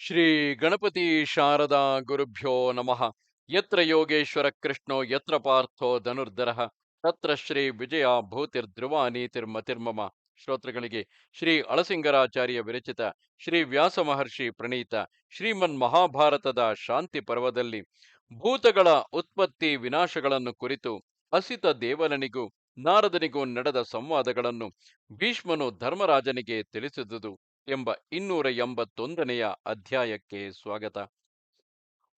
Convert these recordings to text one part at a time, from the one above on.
ಶ್ರೀ ಗಣಪತಿ ಶಾರದಾ ಗುರುಭ್ಯೋ ನಮಃ. ಯತ್ರ ಯೋಗೇಶ್ವರ ಕೃಷ್ಣೋ, ಯತ್ರ ಪಾರ್ಥೋ ಧನುರ್ಧರಃ. ತತ್ರ ಶ್ರೀ ವಿಜಯ ಭೂತಿರ್ಧ್ರುವ ನೀತಿರ್ಮತಿರ್ಮಮ ಶ್ರೋತೃಗಳಿಗೆ ಶ್ರೀ ಅಳಸಿಂಗರಾಚಾರ್ಯ ವಿರಚಿತ ಶ್ರೀ ವ್ಯಾಸ ಮಹರ್ಷಿ ಪ್ರಣೀತ ಶ್ರೀಮನ್ ಮಹಾಭಾರತದ ಶಾಂತಿ ಪರ್ವದಲ್ಲಿ ಭೂತಗಳ ಉತ್ಪತ್ತಿ ವಿನಾಶಗಳನ್ನು ಕುರಿತು ಅಸಿತ ದೇವನನಿಗೂ ನಾರದನಿಗೂ ನಡೆದ ಸಂವಾದಗಳನ್ನು ಭೀಷ್ಮನು ಧರ್ಮರಾಜನಿಗೆ ತಿಳಿಸಿದುದು. ಎಂಬ ಇನ್ನೂರ ಎಂಬತ್ತೊಂದನೆಯ ಅಧ್ಯಾಯಕ್ಕೆ ಸ್ವಾಗತ.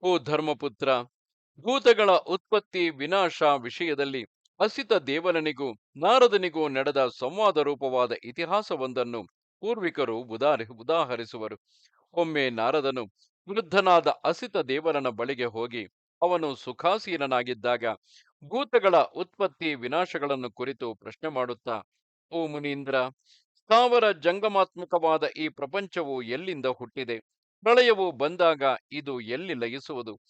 ಓ ಧರ್ಮಪುತ್ರ, ಭೂತಗಳ ಉತ್ಪತ್ತಿ ವಿನಾಶ ವಿಷಯದಲ್ಲಿ ಅಸಿತ ದೇವನನಿಗೂ ನಾರದನಿಗೂ ನಡೆದ ಸಂವಾದ ರೂಪವಾದ ಇತಿಹಾಸವೊಂದನ್ನು ಪೂರ್ವಿಕರು ಉದಾಹರಿಸುವರು. ಒಮ್ಮೆ ನಾರದನು ವೃದ್ಧನಾದ ಅಸಿತ ದೇವರನ ಬಳಿಗೆ ಹೋಗಿ ಅವನು ಸುಖಾಸೀನನಾಗಿದ್ದಾಗ ಭೂತಗಳ ಉತ್ಪತ್ತಿ ವಿನಾಶಗಳನ್ನು ಕುರಿತು ಪ್ರಶ್ನೆ ಮಾಡುತ್ತಾ, ಓ ಮುನೀಂದ್ರ ಸ್ಥಾವರ ಜಂಗಮಾತ್ಮಕವಾದ ಈ ಪ್ರಪಂಚವು ಎಲ್ಲಿಂದ ಹುಟ್ಟಿದೆ? ಪ್ರಳಯವು ಬಂದಾಗ ಇದು ಎಲ್ಲಿ ಲಯಿಸುವುದು?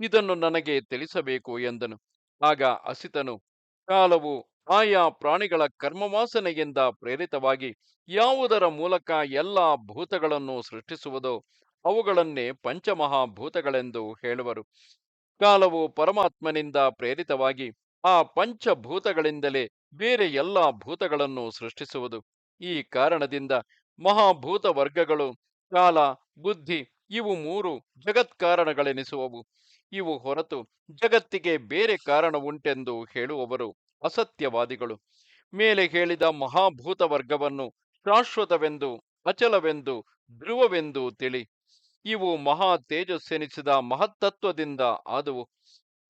ಇದನ್ನು ನನಗೆ ತಿಳಿಸಬೇಕು ಎಂದನು. ಆಗ ಅಸಿತನು, ಕಾಲವು ಆಯಾ ಪ್ರಾಣಿಗಳ ಕರ್ಮವಾಸನೆಯಿಂದ ಪ್ರೇರಿತವಾಗಿ ಯಾವುದರ ಮೂಲಕ ಎಲ್ಲ ಭೂತಗಳನ್ನು ಸೃಷ್ಟಿಸುವುದೋ ಅವುಗಳನ್ನೇ ಪಂಚಮಹಾಭೂತಗಳೆಂದು ಹೇಳುವರು. ಕಾಲವು ಪರಮಾತ್ಮನಿಂದ ಪ್ರೇರಿತವಾಗಿ ಆ ಪಂಚಭೂತಗಳಿಂದಲೇ ಬೇರೆ ಎಲ್ಲ ಭೂತಗಳನ್ನು ಸೃಷ್ಟಿಸುವುದು. ಈ ಕಾರಣದಿಂದ ಮಹಾಭೂತ ವರ್ಗಗಳು ಕಾಲ ಬುದ್ಧಿ ಇವು ಮೂರು ಜಗತ್ಕಾರಣಗಳೆನಿಸುವವು ಇವು ಹೊರತು ಜಗತ್ತಿಗೆ ಬೇರೆ ಕಾರಣ ಉಂಟೆಂದು ಹೇಳುವವರು ಅಸತ್ಯವಾದಿಗಳು. ಮೇಲೆ ಹೇಳಿದ ಮಹಾಭೂತ ವರ್ಗವನ್ನು ಶಾಶ್ವತವೆಂದು, ಅಚಲವೆಂದು, ಧ್ರುವವೆಂದು ತಿಳಿ. ಇವು ಮಹಾ ತೇಜಸ್ಸೆನಿಸಿದ ಮಹತ್ತತ್ವದಿಂದ ಆದುವು.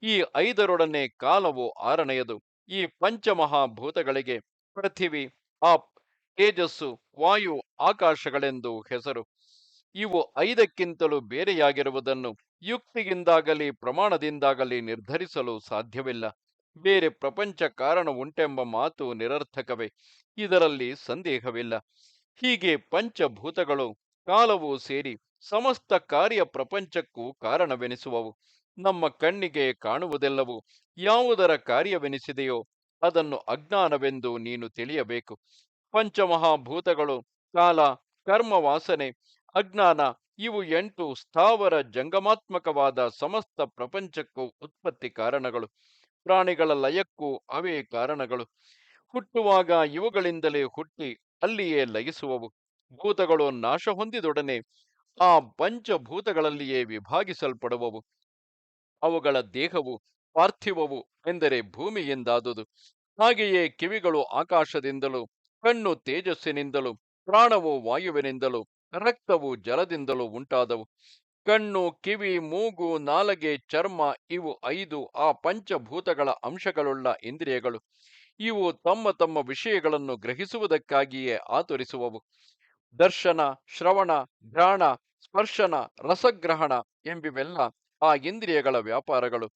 ಈ ಐದರೊಡನೆ ಕಾಲವು ಆರನೆಯದು. ಈ ಪಂಚಮಹಾಭೂತಗಳಿಗೆ ಪೃಥಿವಿ ಆಪ್ ತೇಜಸ್ಸು, ವಾಯು, ಆಕಾಶಗಳೆಂದು ಹೆಸರು. ಇವು ಐದಕ್ಕಿಂತಲೂ ಬೇರೆಯಾಗಿರುವುದನ್ನು ಯುಕ್ತಿಯಿಂದಾಗಲಿ, ಪ್ರಮಾಣದಿಂದಾಗಲಿ ನಿರ್ಧರಿಸಲು ಸಾಧ್ಯವಿಲ್ಲ. ಬೇರೆ ಪ್ರಪಂಚ ಕಾರಣ ಉಂಟೆಂಬ ಮಾತು ನಿರರ್ಥಕವೇ. ಇದರಲ್ಲಿ ಸಂದೇಹವಿಲ್ಲ. ಹೀಗೆ ಪಂಚಭೂತಗಳು ಕಾಲವು ಸೇರಿ ಸಮಸ್ತ ಕಾರ್ಯ ಪ್ರಪಂಚಕ್ಕೂ ಕಾರಣವೆನಿಸುವವು. ನಮ್ಮ ಕಣ್ಣಿಗೆ ಕಾಣುವುದೆಲ್ಲವೂ ಯಾವುದರ ಕಾರ್ಯವೆನಿಸಿದೆಯೋ ಅದನ್ನು ಅಜ್ಞಾನವೆಂದು ನೀನು ತಿಳಿಯಬೇಕು. ಪಂಚಮಹಾಭೂತಗಳು ಕಾಲ, ಕರ್ಮ, ವಾಸನೆ, ಅಜ್ಞಾನ, ಇವು ಎಂಟು ಸ್ಥಾವರ ಜಂಗಮಾತ್ಮಕವಾದ ಸಮಸ್ತ ಪ್ರಪಂಚಕ್ಕೂ ಉತ್ಪತ್ತಿ ಕಾರಣಗಳು. ಪ್ರಾಣಿಗಳ ಲಯಕ್ಕೂ ಅವೇ ಕಾರಣಗಳು. ಹುಟ್ಟುವಾಗ ಇವುಗಳಿಂದಲೇ ಹುಟ್ಟಿ ಅಲ್ಲಿಯೇ ಲಯಿಸುವವು. ಭೂತಗಳು ನಾಶ ಹೊಂದಿದೊಡನೆ ಆ ಪಂಚಭೂತಗಳಲ್ಲಿಯೇ ವಿಭಾಗಿಸಲ್ಪಡುವವು. ಅವುಗಳ ದೇಹವು ಪಾರ್ಥಿವವು ಎಂದರೆ ಭೂಮಿಯಿಂದಾದುದು. ಹಾಗೆಯೇ ಕಿವಿಗಳು ಆಕಾಶದಿಂದಲೂ ಕಣ್ಣು ತೇಜಸ್ಸಿನಿಂದಲೂ, ಪ್ರಾಣವು ವಾಯುವಿನಿಂದಲೂ, ರಕ್ತವು ಜಲದಿಂದಲೂ ಉಂಟಾದವು. ಕಣ್ಣು, ಕಿವಿ, ಮೂಗು, ನಾಲಗೆ, ಚರ್ಮ ಇವು ಐದು ಆ ಪಂಚಭೂತಗಳ ಅಂಶಗಳುಳ್ಳ ಇಂದ್ರಿಯಗಳು. ಇವು ತಮ್ಮ ತಮ್ಮ ವಿಷಯಗಳನ್ನು ಗ್ರಹಿಸುವುದಕ್ಕಾಗಿಯೇ ಆತರಿಸುವವು. ದರ್ಶನ, ಶ್ರವಣ ಘ್ರಾಣ ಸ್ಪರ್ಶನ, ರಸಗ್ರಹಣ ಎಂಬಿವೆಲ್ಲ ಆ ಇಂದ್ರಿಯಗಳ ವ್ಯಾಪಾರಗಳು.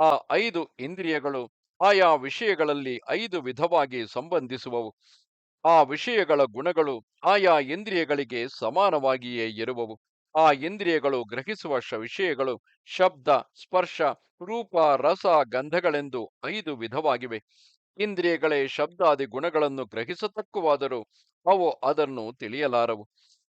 ಆ ಐದು ಇಂದ್ರಿಯಗಳು ಆಯಾ ವಿಷಯಗಳಲ್ಲಿ ಐದು ವಿಧವಾಗಿ ಸಂಬಂಧಿಸುವವು. ಆ ವಿಷಯಗಳ ಗುಣಗಳು ಆಯಾ ಇಂದ್ರಿಯಗಳಿಗೆ ಸಮಾನವಾಗಿಯೇ ಇರುವವು. ಆ ಇಂದ್ರಿಯಗಳು ಗ್ರಹಿಸುವ ಶ ವಿಷಯಗಳು ಶಬ್ದ, ಸ್ಪರ್ಶ, ರೂಪ, ರಸ, ಗಂಧಗಳೆಂದು ಐದು ವಿಧವಾಗಿವೆ. ಇಂದ್ರಿಯಗಳೇ ಶಬ್ದಾದಿ ಗುಣಗಳನ್ನು ಗ್ರಹಿಸತಕ್ಕುವಾದರೂ ಅವು ಅದನ್ನು ತಿಳಿಯಲಾರವು.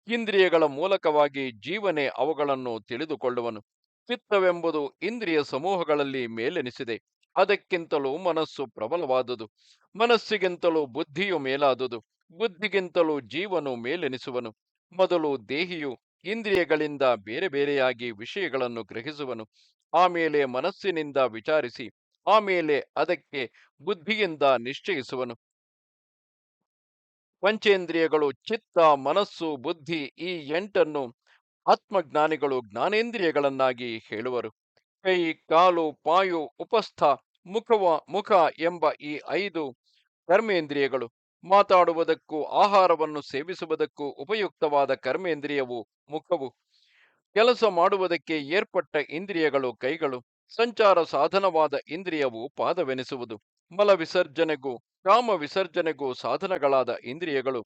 ಇಂದ್ರಿಯಗಳ ಮೂಲಕವಾಗಿ ಜೀವನೇ ಅವುಗಳನ್ನು ತಿಳಿದುಕೊಳ್ಳುವನು. ಚಿತ್ತವೆಂಬುದು ಇಂದ್ರಿಯ ಸಮೂಹಗಳಲ್ಲಿ ಮೇಲೆನಿಸಿದೆ. ಅದಕ್ಕಿಂತಲೂ ಮನಸ್ಸು ಪ್ರಬಲವಾದುದು, ಮನಸ್ಸಿಗಿಂತಲೂ ಬುದ್ಧಿಯು ಮೇಲಾದುದು, ಬುದ್ಧಿಗಿಂತಲೂ ಜೀವನು ಮೇಲೆನಿಸುವನು. ಮೊದಲು ದೇಹಿಯು ಇಂದ್ರಿಯಗಳಿಂದ ಬೇರೆ ಬೇರೆಯಾಗಿ ವಿಷಯಗಳನ್ನು ಗ್ರಹಿಸುವನು. ಆಮೇಲೆ ಮನಸ್ಸಿನಿಂದ ವಿಚಾರಿಸಿ ಆಮೇಲೆ ಅದಕ್ಕೆ ಬುದ್ಧಿಯಿಂದ ನಿಶ್ಚಯಿಸುವನು. ಪಂಚೇಂದ್ರಿಯಗಳು, ಚಿತ್ತ, ಮನಸ್ಸು, ಬುದ್ಧಿ ಈ ಎಂಟನ್ನು ಆತ್ಮಜ್ಞಾನಿಗಳು ಜ್ಞಾನೇಂದ್ರಿಯಗಳನ್ನಾಗಿ ಹೇಳುವರು. ಕೈ, ಕಾಲು, ಪಾಯು, ಉಪಸ್ಥ ಮುಖವ, ಮುಖ ಎಂಬ ಈ ಐದು ಕರ್ಮೇಂದ್ರಿಯಗಳು ಮಾತಾಡುವುದಕ್ಕೂ, ಆಹಾರವನ್ನು ಸೇವಿಸುವುದಕ್ಕೂ ಉಪಯುಕ್ತವಾದ ಕರ್ಮೇಂದ್ರಿಯವು ಮುಖವು. ಕೆಲಸ ಮಾಡುವುದಕ್ಕೆ ಏರ್ಪಟ್ಟ ಇಂದ್ರಿಯಗಳು ಕೈಗಳು, ಸಂಚಾರ ಸಾಧನವಾದ ಇಂದ್ರಿಯವು ಪಾದವೆನಿಸುವುದು. ಮಲ ವಿಸರ್ಜನೆಗೂ, ಕಾಮ ವಿಸರ್ಜನೆಗೂ ಸಾಧನಗಳಾದ ಇಂದ್ರಿಯಗಳು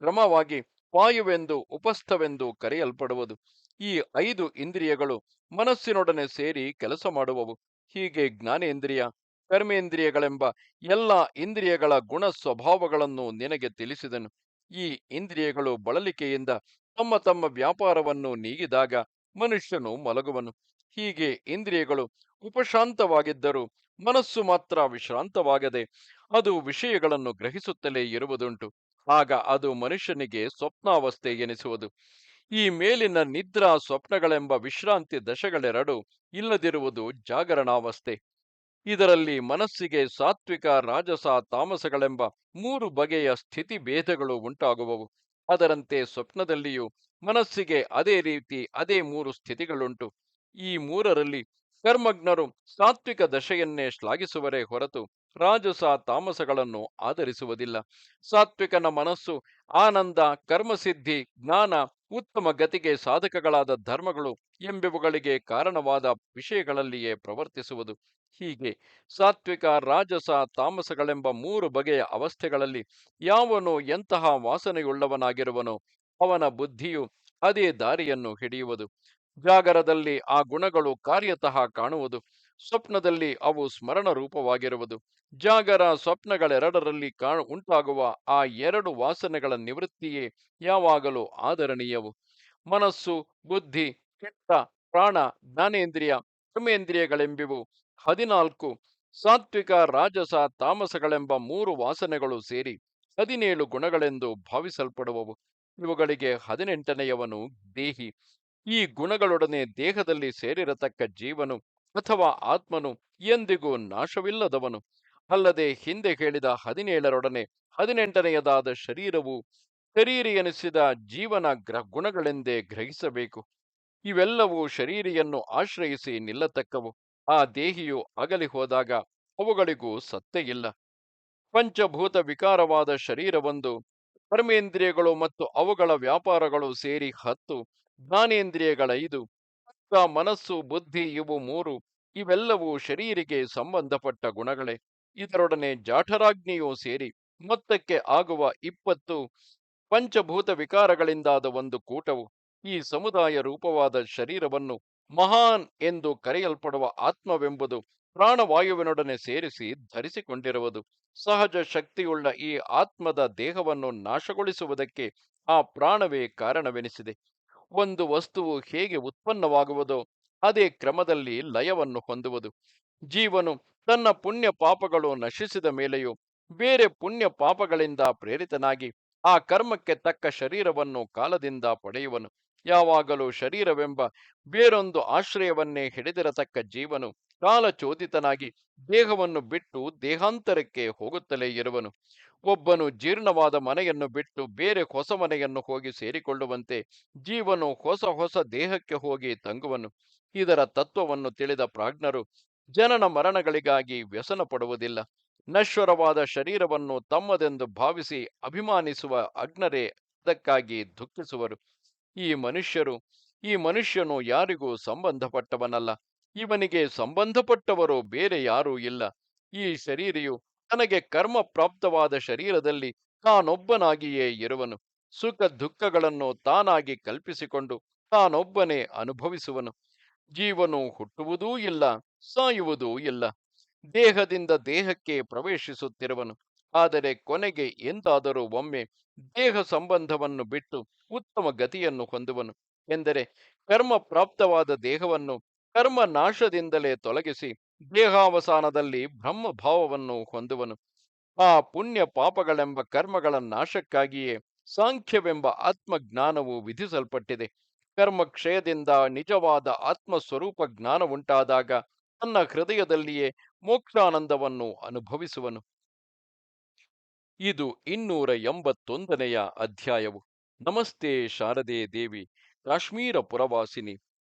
ಕ್ರಮವಾಗಿ ವಾಯುವೆಂದು, ಉಪಸ್ಥವೆಂದು ಕರೆಯಲ್ಪಡುವುದು. ಈ ಐದು ಇಂದ್ರಿಯಗಳು ಮನಸ್ಸಿನೊಡನೆ ಸೇರಿ ಕೆಲಸ ಮಾಡುವವು. ಹೀಗೆ ಜ್ಞಾನೇಂದ್ರಿಯ, ಕರ್ಮೇಂದ್ರಿಯಗಳೆಂಬ ಎಲ್ಲ ಇಂದ್ರಿಯಗಳ ಗುಣ ಸ್ವಭಾವಗಳನ್ನು ನಿನಗೆ ತಿಳಿಸಿದನು. ಈ ಇಂದ್ರಿಯಗಳು ಬಳಲಿಕೆಯಿಂದ ತಮ್ಮ ತಮ್ಮ ವ್ಯಾಪಾರವನ್ನು ನೀಗಿದಾಗ ಮನುಷ್ಯನು ಮಲಗುವನು. ಹೀಗೆ ಇಂದ್ರಿಯಗಳು ಉಪಶಾಂತವಾಗಿದ್ದರೂ ಮನಸ್ಸು ಮಾತ್ರ ವಿಶ್ರಾಂತವಾಗದೆ ಅದು ವಿಷಯಗಳನ್ನು ಗ್ರಹಿಸುತ್ತಲೇ ಇರುವುದುಂಟು. ಆಗ ಅದು ಮನುಷ್ಯನಿಗೆ ಸ್ವಪ್ನಾವಸ್ಥೆ ಎನಿಸುವುದು. ಈ ಮೇಲಿನ ನಿದ್ರಾ ಸ್ವಪ್ನಗಳೆಂಬ ವಿಶ್ರಾಂತಿ ದಶಗಳೆರಡು ಇಲ್ಲದಿರುವುದು ಜಾಗರಣಾವಸ್ಥೆ. ಇದರಲ್ಲಿ ಮನಸ್ಸಿಗೆ ಸಾತ್ವಿಕ ರಾಜಸ ತಾಮಸಗಳೆಂಬ ಮೂರು ಬಗೆಯ ಸ್ಥಿತಿ ಭೇದಗಳು ಉಂಟಾಗುವವು. ಅದರಂತೆ ಸ್ವಪ್ನದಲ್ಲಿಯೂ ಮನಸ್ಸಿಗೆ ಅದೇ ರೀತಿ ಅದೇ ಮೂರು ಸ್ಥಿತಿಗಳುಂಟು. ಈ ಮೂರರಲ್ಲಿ ಕರ್ಮಜ್ಞರು ಸಾತ್ವಿಕ ದಶೆಯನ್ನೇ ಶ್ಲಾಘಿಸುವರೇ ಹೊರತು ರಾಜಸ ತಾಮಸಗಳನ್ನು ಆಧರಿಸುವುದಿಲ್ಲ. ಸಾತ್ವಿಕನ ಮನಸ್ಸು ಆನಂದ, ಕರ್ಮಸಿದ್ಧಿ, ಜ್ಞಾನ, ಉತ್ತಮ ಗತಿಗೆ ಸಾಧಕಗಳಾದ ಧರ್ಮಗಳು ಎಂಬಿವುಗಳಿಗೆ ಕಾರಣವಾದ ವಿಷಯಗಳಲ್ಲಿಯೇ ಪ್ರವರ್ತಿಸುವುದು. ಹೀಗೆ ಸಾತ್ವಿಕ, ರಾಜಸ, ತಾಮಸಗಳೆಂಬ ಮೂರು ಬಗೆಯ ಅವಸ್ಥೆಗಳಲ್ಲಿ ಯಾವನು ಎಂತಹ ವಾಸನೆಯುಳ್ಳವನಾಗಿರುವನೋ ಅವನ ಬುದ್ಧಿಯು ಅದೇ ದಾರಿಯನ್ನು ಹಿಡಿಯುವುದು. ಜಾಗರದಲ್ಲಿ ಆ ಗುಣಗಳು ಕಾರ್ಯತಃ ಕಾಣುವುದು. ಸ್ವಪ್ನದಲ್ಲಿ ಅವು ಸ್ಮರಣ ರೂಪವಾಗಿರುವುದು ಜಾಗರ ಸ್ವಪ್ನಗಳೆರಡರಲ್ಲಿ ಕಾಣ ಉಂಟಾಗುವ ಆ ಎರಡು ವಾಸನೆಗಳ ನಿವೃತ್ತಿಯೇ ಯಾವಾಗಲೂ ಆದರಣೀಯವು. ಮನಸ್ಸು, ಬುದ್ಧಿ ಚಿತ್ತ ಪ್ರಾಣ, ಜ್ಞಾನೇಂದ್ರಿಯ ಕರ್ಮೇಂದ್ರಿಯಗಳೆಂಬಿವು ಹದಿನಾಲ್ಕು, ಸಾತ್ವಿಕ, ರಾಜಸ, ತಾಮಸಗಳೆಂಬ ಮೂರು ವಾಸನೆಗಳು ಸೇರಿ ಹದಿನೇಳು ಗುಣಗಳೆಂದು ಭಾವಿಸಲ್ಪಡುವವು. ಇವುಗಳಿಗೆ ಹದಿನೆಂಟನೆಯವನು ದೇಹಿ. ಈ ಗುಣಗಳೊಡನೆ ದೇಹದಲ್ಲಿ ಸೇರಿರತಕ್ಕ ಜೀವನು ಅಥವಾ ಆತ್ಮನು ಎಂದಿಗೂ ನಾಶವಿಲ್ಲದವನು. ಅಲ್ಲದೆ ಹಿಂದೆ ಹೇಳಿದ ಹದಿನೇಳರೊಡನೆ ಹದಿನೆಂಟನೆಯದಾದ ಶರೀರವು ಶರೀರಿ ಎನಿಸಿದ ಜೀವನ ಗ್ರಹ ಗುಣಗಳೆಂದೇ ಗ್ರಹಿಸಬೇಕು. ಇವೆಲ್ಲವೂ ಶರೀರಿಯನ್ನು ಆಶ್ರಯಿಸಿ ನಿಲ್ಲತಕ್ಕವು. ಆ ದೇಹಿಯು ಅಗಲಿ ಹೋದಾಗ ಅವುಗಳಿಗೂ ಸತ್ತೇ ಇಲ್ಲ. ಪಂಚಭೂತ ವಿಕಾರವಾದ ಶರೀರವೊಂದು ಕರ್ಮೇಂದ್ರಿಯಗಳು ಮತ್ತು ಅವುಗಳ ವ್ಯಾಪಾರಗಳು ಸೇರಿ ಹತ್ತು ಜ್ಞಾನೇಂದ್ರಿಯಗಳ ಐದು ಮನಸ್ಸು, ಬುದ್ಧಿ ಇವು ಮೂರು ಇವೆಲ್ಲವೂ ಶರೀರಿಗೆ ಸಂಬಂಧಪಟ್ಟ ಗುಣಗಳೇ. ಇದರೊಡನೆ ಜಾಠರಾಗ್ನಿಯೂ ಸೇರಿ ಮೊತ್ತಕ್ಕೆ ಆಗುವ ಇಪ್ಪತ್ತು ಪಂಚಭೂತ ವಿಕಾರಗಳಿಂದಾದ ಒಂದು ಕೂಟವು ಈ ಸಮುದಾಯ ರೂಪವಾದ ಶರೀರವನ್ನು ಮಹಾನ್ ಎಂದು ಕರೆಯಲ್ಪಡುವ ಆತ್ಮವೆಂಬುದು ಪ್ರಾಣವಾಯುವಿನೊಡನೆ ಸೇರಿಸಿ ಧರಿಸಿಕೊಂಡಿರುವುದು. ಸಹಜ ಶಕ್ತಿಯುಳ್ಳ ಈ ಆತ್ಮದ ದೇಹವನ್ನು ನಾಶಗೊಳಿಸುವುದಕ್ಕೆ ಆ ಪ್ರಾಣವೇ ಕಾರಣವೆನಿಸಿದೆ. ಒಂದು ವಸ್ತುವು ಹೇಗೆ ಉತ್ಪನ್ನವಾಗುವುದೋ, ಅದೇ ಕ್ರಮದಲ್ಲಿ ಲಯವನ್ನು ಹೊಂದುವುದು. ಜೀವನು ತನ್ನ ಪುಣ್ಯ ಪಾಪಗಳು ನಶಿಸಿದ ಮೇಲೆಯೂ, ಬೇರೆ ಪುಣ್ಯ ಪಾಪಗಳಿಂದ ಪ್ರೇರಿತನಾಗಿ, ಆ ಕರ್ಮಕ್ಕೆ ತಕ್ಕ ಶರೀರವನ್ನು ಕಾಲದಿಂದ ಪಡೆಯುವನು. ಯಾವಾಗಲೂ ಶರೀರವೆಂಬ ಬೇರೊಂದು ಆಶ್ರಯವನ್ನೇ ಹಿಡಿದಿರತಕ್ಕ ಜೀವನು ಕಾಲಚೋದಿತನಾಗಿ ದೇಹವನ್ನು ಬಿಟ್ಟು ದೇಹಾಂತರಕ್ಕೆ ಹೋಗುತ್ತಲೇ ಇರುವನು. ಒಬ್ಬನು ಜೀರ್ಣವಾದ ಮನೆಯನ್ನು ಬಿಟ್ಟು ಬೇರೆ ಹೊಸ ಮನೆಯನ್ನು ಹೋಗಿ ಸೇರಿಕೊಳ್ಳುವಂತೆ ಜೀವನು ಹೊಸ ಹೊಸ ದೇಹಕ್ಕೆ ಹೋಗಿ ತಂಗುವನು. ಇದರ ತತ್ವವನ್ನು ತಿಳಿದ ಪ್ರಾಜ್ಞರು ಜನನ ಮರಣಗಳಿಗಾಗಿ ವ್ಯಸನ ಪಡುವುದಿಲ್ಲ. ನಶ್ವರವಾದ ಶರೀರವನ್ನು ತಮ್ಮದೆಂದು ಭಾವಿಸಿ ಅಭಿಮಾನಿಸುವ ಅಗ್ನರೇ ಅದಕ್ಕಾಗಿ ದುಃಖಿಸುವರು. ಈ ಮನುಷ್ಯರು, ಈ ಮನುಷ್ಯನು ಯಾರಿಗೂ ಸಂಬಂಧಪಟ್ಟವನಲ್ಲ. ಇವನಿಗೆ ಸಂಬಂಧಪಟ್ಟವರು ಬೇರೆ ಯಾರೂ ಇಲ್ಲ. ಈ ಶರೀರಿಯು ತನಗೆ ಕರ್ಮ ಪ್ರಾಪ್ತವಾದ ಶರೀರದಲ್ಲಿ ತಾನೊಬ್ಬನಾಗಿಯೇ ಇರುವನು. ಸುಖ ದುಃಖಗಳನ್ನು ತಾನಾಗಿ ಕಲ್ಪಿಸಿಕೊಂಡು ತಾನೊಬ್ಬನೇ ಅನುಭವಿಸುವನು. ಜೀವನು ಹುಟ್ಟುವುದೂ ಇಲ್ಲ, ಸಾಯುವುದೂ ಇಲ್ಲ. ದೇಹದಿಂದ ದೇಹಕ್ಕೆ ಪ್ರವೇಶಿಸುತ್ತಿರುವನು. ಆದರೆ ಕೊನೆಗೆ ಎಂದಾದರೂ ಒಮ್ಮೆ ದೇಹ ಸಂಬಂಧವನ್ನು ಬಿಟ್ಟು ಉತ್ತಮ ಗತಿಯನ್ನು ಹೊಂದುವನು. ಎಂದರೆ ಕರ್ಮ ಪ್ರಾಪ್ತವಾದ ದೇಹವನ್ನು ಕರ್ಮ ನಾಶದಿಂದಲೇ ತೊಲಗಿಸಿ ದೇಹಾವಸಾನದಲ್ಲಿ ಬ್ರಹ್ಮಭಾವವನ್ನು ಹೊಂದುವನು. ಆ ಪುಣ್ಯ ಪಾಪಗಳೆಂಬ ಕರ್ಮಗಳ ನಾಶಕ್ಕಾಗಿಯೇ ಸಾಂಖ್ಯವೆಂಬ ಆತ್ಮಜ್ಞಾನವು ವಿಧಿಸಲ್ಪಟ್ಟಿದೆ. ಕರ್ಮಕ್ಷಯದಿಂದ ನಿಜವಾದ ಆತ್ಮಸ್ವರೂಪ ಜ್ಞಾನ ಉಂಟಾದಾಗ ತನ್ನ ಹೃದಯದಲ್ಲಿಯೇ ಮೋಕ್ಷಾನಂದವನ್ನು ಅನುಭವಿಸುವನು. ಇದು ಇನ್ನೂರ ಎಂಬತ್ತೊಂದನೆಯ ಅಧ್ಯಾಯವು. ನಮಸ್ತೆ ಶಾರದೆ ದೇವಿ, ಕಾಶ್ಮೀರ ಪುರವಾಸಿನಿ.